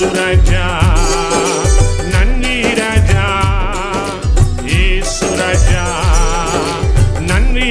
യേശുരാജാ നന്ദി രാജാ യേശുരാജാ നന്ദി